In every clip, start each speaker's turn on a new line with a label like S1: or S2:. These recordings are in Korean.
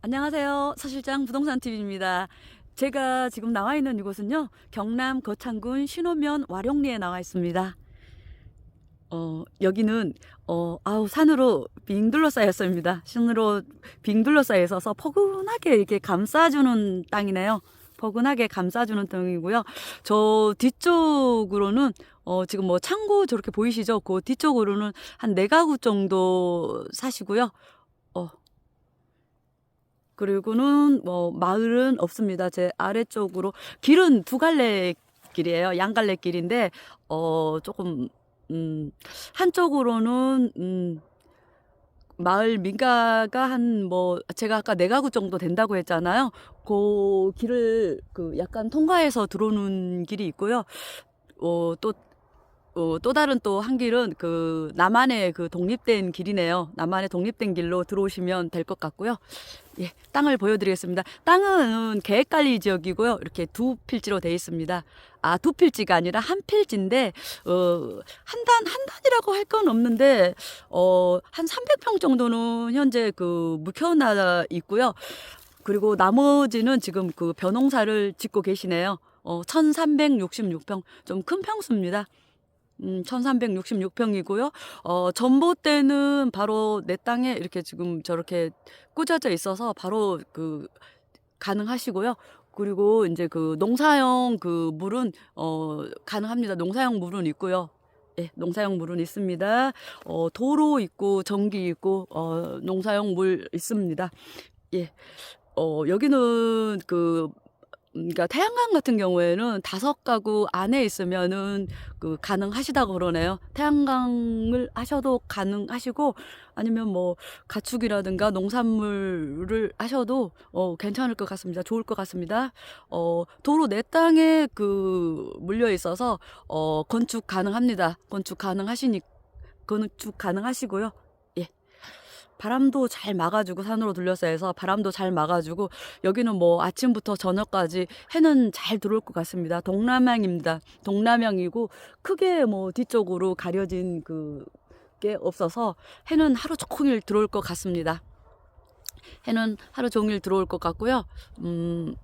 S1: 안녕하세요. 서실장 부동산 TV입니다. 제가 지금 나와 있는 이곳은요, 경남 거창군 신호면 와룡리에 나와 있습니다. 어, 여기는, 어, 아우, 산으로 빙 둘러싸였습니다. 산으로 빙 둘러싸여 있어서 포근하게 이렇게 감싸주는 땅이네요. 포근하게 감싸주는 땅이고요. 저 뒤쪽으로는, 어, 지금 뭐 창고 저렇게 보이시죠? 그 뒤쪽으로는 한 네 가구 정도 사시고요. 어, 그리고는 뭐 마을은 없습니다. 제 아래쪽으로 길은 두 갈래 길이에요. 양갈래 길인데 어 조금 음 한쪽으로는 음 마을 민가가 한 뭐 제가 아까 네 가구 정도 된다고 했잖아요. 그 길을 그 약간 통과해서 들어오는 길이 있고요. 어또 어, 또 다른 또 한 길은 그 남한의 그 독립된 길이네요. 남한의 독립된 길로 들어오시면 될 것 같고요. 예, 땅을 보여드리겠습니다. 땅은 계획관리 지역이고요. 이렇게 두 필지로 되어 있습니다. 아, 두 필지가 아니라 한 필지인데, 어, 한 단, 한 단이라고 할 건 없는데, 어, 한 300평 정도는 현재 그 묵혀놔 있고요. 그리고 나머지는 지금 그 벼농사를 짓고 계시네요. 어, 1366평. 좀 큰 평수입니다. 음, 1366평이고요. 어, 전봇대는 바로 내 땅에 이렇게 지금 저렇게 꽂아져 있어서 바로 그 가능하시고요. 그리고 이제 그 농사용 그 물은 어 가능합니다. 농사용 물은 있고요. 예, 농사용 물은 있습니다. 어, 도로 있고 전기 있고 어, 농사용 물 있습니다. 예. 어, 여기는 그 음, 그러니까 태양광 같은 경우에는 다섯 가구 안에 있으면은 그 가능하시다고 그러네요. 태양광을 하셔도 가능하시고 아니면 뭐 가축이라든가 농산물을 하셔도 어 괜찮을 것 같습니다. 좋을 것 같습니다. 어 도로 내 땅에 그 물려 있어서 어 건축 가능합니다. 건축 가능하시니 건축 가능하시고요. 예. 바람도 잘 막아주고 산으로 둘러싸여 서 바람도 잘 막아주고 여기는 뭐 아침부터 저녁까지 해는 잘 들어올 것 같습니다. 동남향입니다. 동남향이고 크게 뭐 뒤쪽으로 가려진 그 게 없어서 해는 하루 종일 들어올 것 같습니다. 해는 하루 종일 들어올 것 같고요. 음,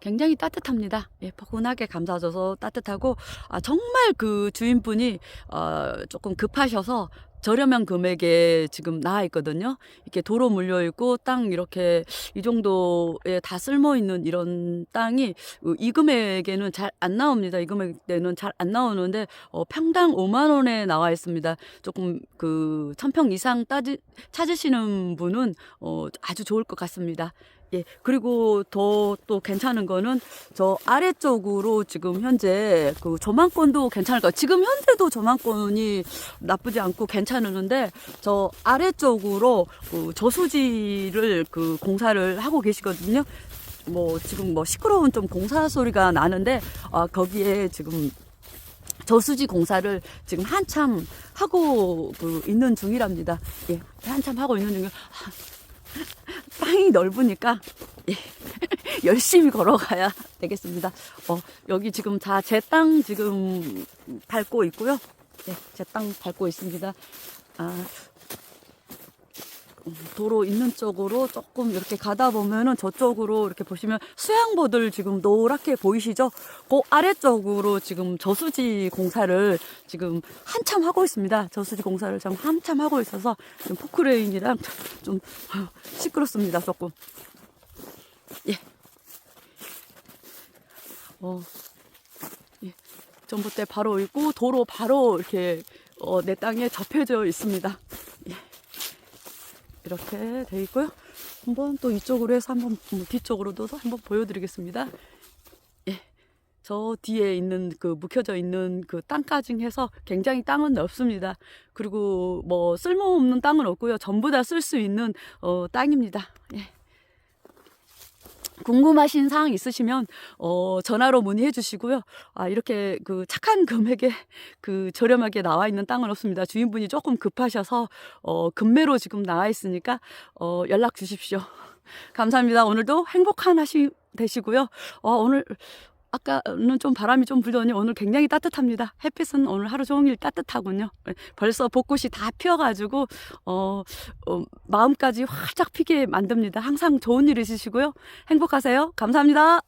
S1: 굉장히 따뜻합니다. 예, 포근하게 감싸줘서 따뜻하고 아, 정말 그 주인분이 어, 조금 급하셔서 저렴한 금액에 지금 나와 있거든요. 이렇게 도로 물려 있고 땅 이렇게 이 정도에 다 쓸모 있는 이런 땅이 어, 이 금액에는 잘 안 나옵니다. 이 금액대는 잘 안 나오는데 어, 평당 5만 원에 나와 있습니다. 조금 그 천평 이상 따지, 찾으시는 분은 어, 아주 좋을 것 같습니다. 예, 그리고 더 또 괜찮은 거는 저 아래쪽으로 지금 현재 그 조망권도 괜찮을 거예요. 지금 현재도 조망권이 나쁘지 않고 괜찮은데 저 아래쪽으로 그 저수지를 그 공사를 하고 계시거든요. 뭐 지금 뭐 시끄러운 좀 공사 소리가 나는데 아 거기에 지금 저수지 공사를 지금 한참 하고 그 있는 중이랍니다. 예, 한참 하고 있는 중이에요. 땅이 넓으니까 예, 열심히 걸어가야 되겠습니다. 어, 여기 지금 다 제 땅 지금 밟고 있고요. 예, 제땅 밟고 있습니다. 아, 음, 도로 있는 쪽으로 조금 이렇게 가다 보면은 저쪽으로 이렇게 보시면 수양보들 지금 노랗게 보이시죠? 그 아래쪽으로 지금 저수지 공사를 지금 한참 하고 있습니다. 저수지 공사를 지금 한참 하고 있어서 포크레인이랑 좀 시끄럽습니다. 조금. 예. 어, 예. 전봇대 바로 있고 도로 바로 이렇게 어, 내 땅에 접혀져 있습니다. 예. 이렇게 돼 있고요. 한번 또 이쪽으로 해서 한번 음, 뒤쪽으로도 한번 보여드리겠습니다. 예. 저 뒤에 있는 그 묵혀져 있는 그 땅까지 해서 굉장히 땅은 넓습니다. 그리고 뭐 쓸모없는 땅은 없고요. 전부 다 쓸 수 있는 어, 땅입니다. 예. 궁금하신 사항 있으시면 어 전화로 문의해 주시고요. 아 이렇게 그 착한 금액에 그 저렴하게 나와 있는 땅은 없습니다. 주인분이 조금 급하셔서 어 금매로 지금 나와 있으니까 어 연락 주십시오. 감사합니다. 오늘도 행복한 하시 되시고요. 어 오늘 아까는 좀 바람이 좀 불더니 오늘 굉장히 따뜻합니다. 햇빛은 오늘 하루 종일 따뜻하군요. 예, 벌써 벚꽃이 다 피어가지고 어, 어, 마음까지 활짝 피게 만듭니다. 항상 좋은 일 있으시고요. 행복하세요. 감사합니다.